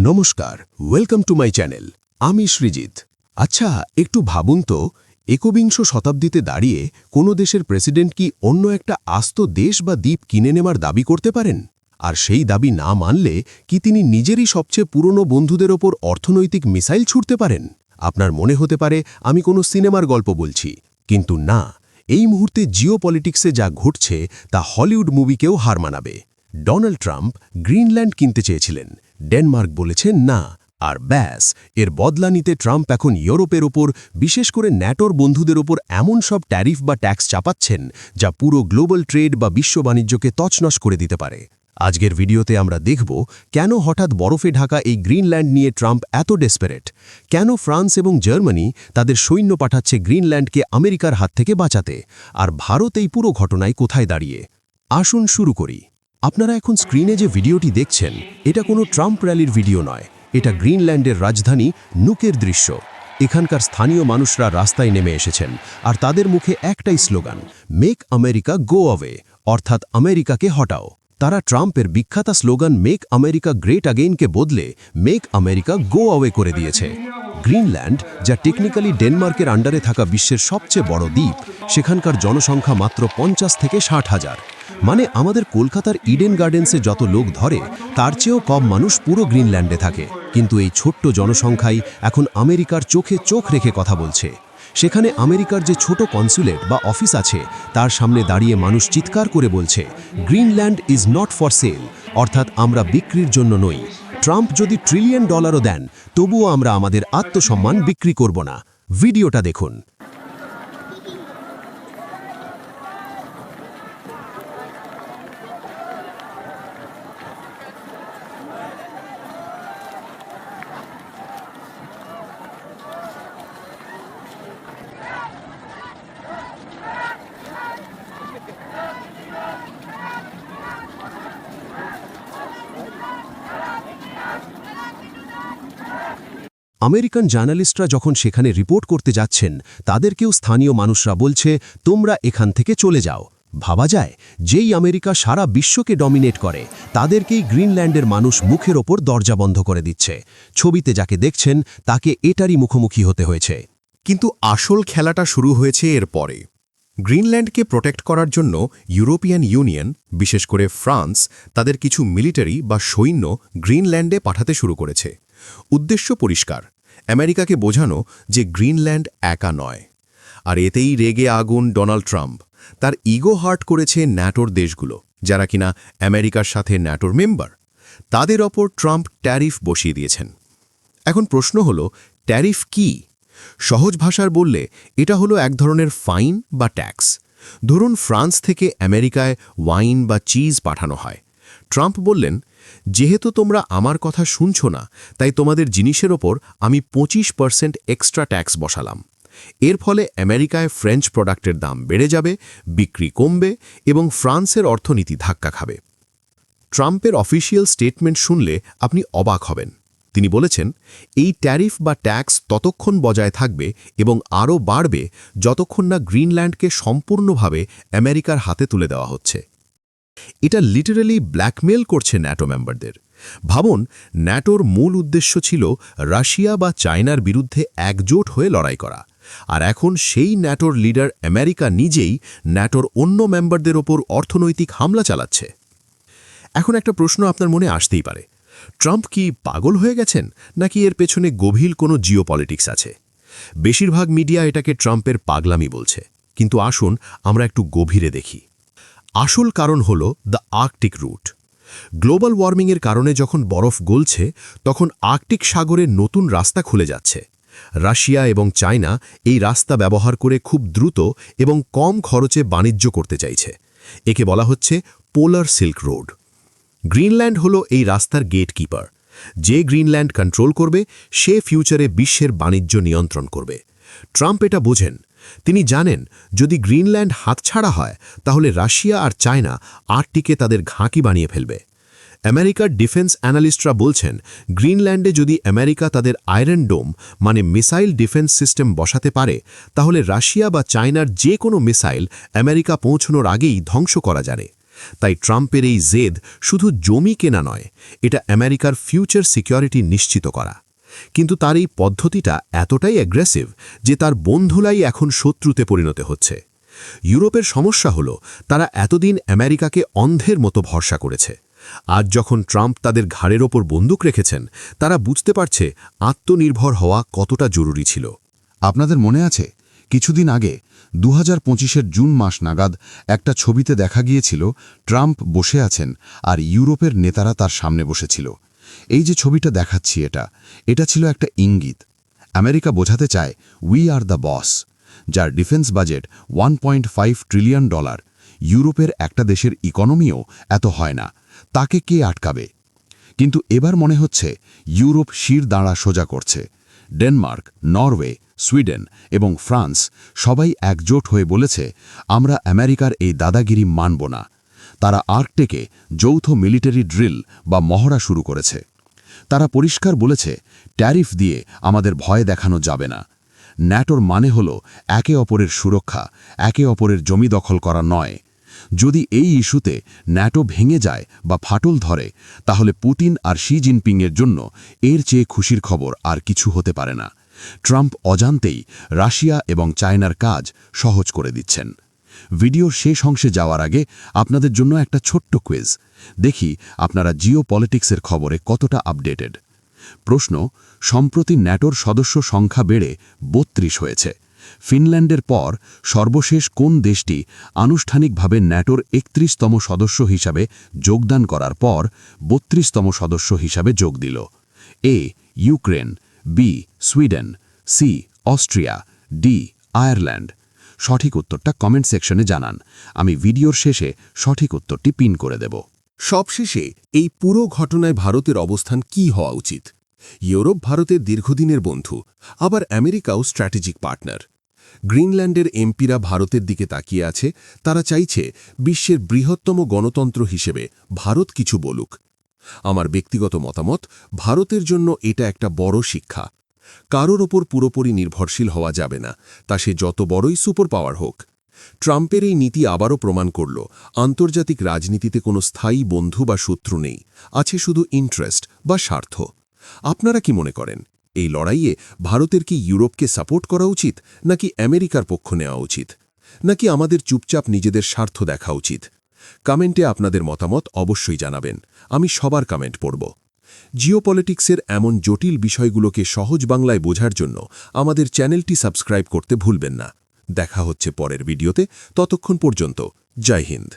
নমস্কার welcome to my channel আমি সৃজিত। আচ্ছা একটু ভাবুন তো, একবিংশ শতাব্দীতে দাঁড়িয়ে কোনো দেশের প্রেসিডেন্ট কি অন্য একটা আস্ত দেশ বা দ্বীপ কিনে নেওয়ার দাবি করতে পারেন? আর সেই দাবি না মানলে কি তিনি নিজেরই সবচেয়ে পুরনো বন্ধুদের ওপর অর্থনৈতিক মিসাইল ছুটতে পারেন? আপনার মনে হতে পারে, আমি কোনো সিনেমার গল্প বলছি। কিন্তু না, এই মুহূর্তে জিও পলিটিক্সে যা ঘটছে তা হলিউড মুভিকেও হার মানাবে। ডোনাল্ড ট্রাম্প গ্রিনল্যান্ড কিনতে চেয়েছিলেন। ডেনমার্ক বলেছে না, আর ব্যাস, এর বদলা নিতে ট্রাম্প এখন ইউরোপের ওপর, বিশেষ করে ন্যাটোর বন্ধুদের ওপর এমন সব ট্যারিফ বা ট্যাক্স চাপাচ্ছেন, যা পুরো গ্লোবাল ট্রেড বা বিশ্ব বাণিজ্যকে তছনছ করে দিতে পারে। আজকের ভিডিওতে আমরা দেখব, কেন হঠাৎ বরফে ঢাকা এই গ্রিনল্যান্ড নিয়ে ট্রাম্প এত ডেসপারেট? কেন ফ্রান্স এবং জার্মানি তাদের সৈন্য পাঠাচ্ছে গ্রিনল্যান্ডকে আমেরিকার হাত থেকে বাঁচাতে? আর ভারত এই পুরো ঘটনায় কোথায় দাঁড়িয়ে? আসুন শুরু করি। আপনারা এখন স্ক্রিনে যে ভিডিওটি দেখছেন, এটা কোনো ট্রাম্প র্যালির ভিডিও নয়। এটা গ্রিনল্যান্ডের রাজধানী নুকের দৃশ্য। এখানকার স্থানীয় মানুষরা রাস্তায় নেমে এসেছেন, আর তাদের মুখে একটাই slogan make America go away অর্থাৎ আমেরিকাকে হটাও। তারা ট্রাম্পের বিখ্যাত স্লোগান মেক আমেরিকা গ্রেট আগেইনকে বদলে মেক আমেরিকা গো অ্যাওয়ে করে দিয়েছে। গ্রিনল্যান্ড যা টেকনিক্যালি ডেনমার্কের আন্ডারে থাকা বিশ্বের সবচেয়ে বড় দ্বীপ, সেখানকার জনসংখ্যা মাত্র পঞ্চাশ থেকে ষাট হাজার। মানে আমাদের কলকাতার ইডেন গার্ডেন্সে যত লোক ধরে, তার চেয়েও কম মানুষ পুরো গ্রিনল্যান্ডে থাকে। কিন্তু এই ছোট্ট জনসংখ্যাই এখন আমেরিকার চোখে চোখ রেখে কথা বলছে। সেখানে আমেরিকার যে ছোট কনসুলেট বা অফিস আছে, তার সামনে দাঁড়িয়ে মানুষ চিৎকার করে বলছে Greenland is not for sale অর্থাৎ আমরা বিক্রির জন্য নই। ট্রাম্প যদি ট্রিলিয়ন ডলারও দেন, তবুও আমরা আমাদের আত্মসম্মান বিক্রি করব না। ভিডিওটা দেখুন। আমেরিকান জার্নালিস্টরা যখন সেখানে রিপোর্ট করতে যাচ্ছেন, তাদেরকেও স্থানীয় মানুষরা বলছে, তোমরা এখান থেকে চলে যাও। ভাবা যায়, যেই আমেরিকা সারা বিশ্বকে ডমিনেট করে, তাদেরকেই গ্রিনল্যান্ডের মানুষ মুখের ওপর দরজা বন্ধ করে দিচ্ছে। ছবিতে যাকে দেখছেন, তাকে এটারই মুখোমুখি হতে হয়েছে। কিন্তু আসল খেলাটা শুরু হয়েছে এর পরে গ্রিনল্যান্ডকে প্রোটেক্ট করার জন্য ইউরোপিয়ান ইউনিয়ন, বিশেষ করে ফ্রান্স, তাদের কিছু মিলিটারি বা সৈন্য গ্রিনল্যান্ডে পাঠাতে শুরু করেছে। উদ্দেশ্য পরিষ্কার, আমেরিকাকে বোঝানো যে গ্রিনল্যান্ড একা নয়। আর এতেই রেগে আগুন ডোনাল্ড ট্রাম্প। তার ইগো হার্ট করেছে ন্যাটোর দেশগুলো, যারা কিনা আমেরিকার সাথে ন্যাটোর মেম্বার। তাদের ওপর ট্রাম্প ট্যারিফ বসিয়ে দিয়েছেন। এখন প্রশ্ন হল, ট্যারিফ কি? সহজ ভাষার বললে এটা হলো এক ধরনের ফাইন বা ট্যাক্স। ধরুন ফ্রান্স থেকে আমেরিকায় ওয়াইন বা চিজ পাঠানো হয়। ট্রাম্প বললেন, যেহেতু তোমরা আমার কথা শুনছ না, তাই তোমাদের জিনিসের ওপর আমি পঁচিশ পার্সেন্ট এক্সট্রা ট্যাক্স বসালাম। এর ফলে আমেরিকায় ফ্রেঞ্চ প্রোডাক্টের দাম বেড়ে যাবে, বিক্রি কমবে এবং ফ্রান্সের অর্থনীতি ধাক্কা খাবে। ট্রাম্পের অফিসিয়াল স্টেটমেন্ট শুনলে আপনি অবাক হবেন। তিনি বলেছেন, এই ট্যারিফ বা ট্যাক্স ততক্ষণ বজায় থাকবে এবং আরও বাড়বে যতক্ষণ না গ্রিনল্যান্ডকে সম্পূর্ণভাবে আমেরিকার হাতে তুলে দেওয়া হচ্ছে। এটা লিটারালি ব্ল্যাকমেল করছে ন্যাটো মেম্বারদের। ভাবুন, ন্যাটোর মূল উদ্দেশ্য ছিল রাশিয়া বা চায়নার বিরুদ্ধে একজোট হয়ে লড়াই করা। আর এখন সেই ন্যাটোর লিডার আমেরিকা নিজেই ন্যাটোর অন্য মেম্বারদের ওপর অর্থনৈতিক হামলা চালাচ্ছে। এখন একটা প্রশ্ন আপনার মনে আসতেই পারে। ট্রাম্প কি পাগল হয়ে গেছেন, নাকি এর পেছনে গভীর কোনো জিওপলিটিক্স আছে? বেশিরভাগ মিডিয়া এটাকে ট্রাম্পের পাগলামি বলছে। কিন্তু আসুন, আমরা একটু গভীরে দেখি। আসল কারণ হল দ্য আর্কটিক রুট গ্লোবাল ওয়ার্মিংয়ের কারণে যখন বরফ গলছে, তখন আর্কটিক সাগরে নতুন রাস্তা খুলে যাচ্ছে। রাশিয়া এবং চায়না এই রাস্তা ব্যবহার করে খুব দ্রুত এবং কম খরচে বাণিজ্য করতে চাইছে। একে বলা হচ্ছে পোলার সিল্ক রোড গ্রিনল্যান্ড হল এই রাস্তার গেট কিপার যে গ্রিনল্যান্ড কন্ট্রোল করবে, সে ফিউচারে বিশ্বের বাণিজ্য নিয়ন্ত্রণ করবে। ট্রাম্প এটা বোঝেন। তিনি জানেন, যদি গ্রিনল্যান্ড হাতছাড়া হয়, তাহলে রাশিয়া আর চায়না আটটিকে তাদের ঘাঁকি বানিয়ে ফেলবে। আমেরিকার ডিফেন্স অ্যানালিস্টরা বলছেন, গ্রিনল্যান্ডে যদি আমেরিকা তাদের আয়রন ডোম মানে মিসাইল ডিফেন্স সিস্টেম বসাতে পারে, তাহলে রাশিয়া বা চায়নার যে কোনো মিসাইল আমেরিকা পৌঁছনোর আগেই ধ্বংস করা যাবে। তাই ট্রাম্পের এই জেদ শুধু জমি কেনা নয়, এটা আমেরিকার ফিউচার সিকিউরিটি নিশ্চিত করা। কিন্তু তার এই পদ্ধতিটা এতটাই অ্যাগ্রেসিভ যে তার বন্ধুলাই এখন শত্রুতে পরিণত হচ্ছে। ইউরোপের সমস্যা হল, তারা এতদিন আমেরিকাকে অন্ধের মতো ভরসা করেছে। আজ যখন ট্রাম্প তাদের ঘাড়ের ওপর বন্দুক রেখেছেন, তারা বুঝতে পারছে আত্মনির্ভর হওয়া কতটা জরুরি ছিল। আপনাদের মনে আছে, কিছুদিন আগে দু হাজার পঁচিশের জুন মাস নাগাদ একটা ছবিতে দেখা গিয়েছিল ট্রাম্প বসে আছেন আর ইউরোপের নেতারা তার সামনে বসেছিল। এই যে ছবিটা দেখাচ্ছি এটা এটা ছিল একটা ইঙ্গিত। আমেরিকা বোঝাতে চায় উই আর দ্য বস যার defence budget one point five trillion dollar. ইউরোপের একটা দেশের ইকোনমিও এত হয় না, তাকে কে আটকাবে? কিন্তু এবার মনে হচ্ছে, ইউরোপ শির দাঁড়া সোজা করছে। ডেনমার্ক, নরওয়ে, সুইডেন এবং ফ্রান্স সবাই একজোট হয়ে বলেছে, আমরা আমেরিকার এই দাদাগিরি মানব না। তারা আর্কটেকে যৌথ মিলিটারি ড্রিল বা মহড়া শুরু করেছে। তারা পরিষ্কার বলেছে, ট্যারিফ দিয়ে আমাদের ভয় দেখানো যাবে না। ন্যাটোর মানে হল একে অপরের সুরক্ষা, একে অপরের জমি দখল করা নয়। যদি এই ইস্যুতে ন্যাটো ভেঙে যায় বা ফাটল ধরে, তাহলে পুতিন আর শি জিনপিংয়ের জন্য এর চেয়ে খুশির খবর আর কিছু হতে পারে না। ট্রাম্প অজান্তেই রাশিয়া এবং চায়নার কাজ সহজ করে দিচ্ছেন। ভিডিওর শেষ অংশে যাওয়ার আগে আপনাদের জন্য একটা ছোট্ট কুইজ। দেখি আপনারা জিও পলিটিক্সের খবরে কতটা আপডেটেড। প্রশ্ন, সম্প্রতি ন্যাটোর সদস্য সংখ্যা বেড়ে বত্রিশ হয়েছে। ফিনল্যান্ডের পর সর্বশেষ কোন দেশটি আনুষ্ঠানিকভাবে ন্যাটোর একত্রিশতম সদস্য হিসাবে যোগদান করার পর বত্রিশতম সদস্য হিসাবে যোগ দিল? A, Ukraine, B, Sweden, C, Austria, D, Ireland. সঠিক উত্তরটা কমেন্ট সেকশনে জানান। আমি ভিডিওর শেষে সঠিক উত্তরটি পিন করে দেব। সবশেষে এই পুরো ঘটনায় ভারতের অবস্থান কি হওয়া উচিত? ইউরোপ ভারতের দীর্ঘদিনের বন্ধু, আবার আমেরিকাও স্ট্র্যাটেজিক পার্টনার। গ্রিনল্যান্ডের এমপিরা ভারতের দিকে তাকিয়ে আছে, তারা চাইছে বিশ্বের বৃহত্তম গণতন্ত্র হিসেবে ভারত কিছু বলুক। আমার ব্যক্তিগত মতামত, ভারতের জন্য এটা একটা বড় শিক্ষা। কারোর ওপর পুরোপুরি নির্ভরশীল হওয়া যাবে না, তা সে যত বড়ই সুপার পাওয়ার হোক। ট্রাম্পের এই নীতি আবারও প্রমাণ করল, আন্তর্জাতিক রাজনীতিতে কোনো স্থায়ী বন্ধু বা শত্রু নেই, আছে শুধু ইন্টারেস্ট বা স্বার্থ। আপনারা কি মনে করেন? এই লড়াইয়ে ভারতের কি ইউরোপকে সাপোর্ট করা উচিত, নাকি আমেরিকার পক্ষ নেওয়া উচিত? নাকি আমাদের চুপচাপ নিজেদের স্বার্থ দেখা উচিত? কমেন্টে আপনাদের মতামত অবশ্যই জানাবেন। আমি সবার কমেন্ট পড়ব। জিওপলিটিক্সের এমন জটিল বিষয়গুলোকে সহজ বাংলায় বোঝার জন্য আমাদের চ্যানেলটি সাবস্ক্রাইব করতে ভুলবেন না। দেখা হচ্ছে পরের ভিডিওতে। ততক্ষণ পর্যন্ত, জয় হিন্দ।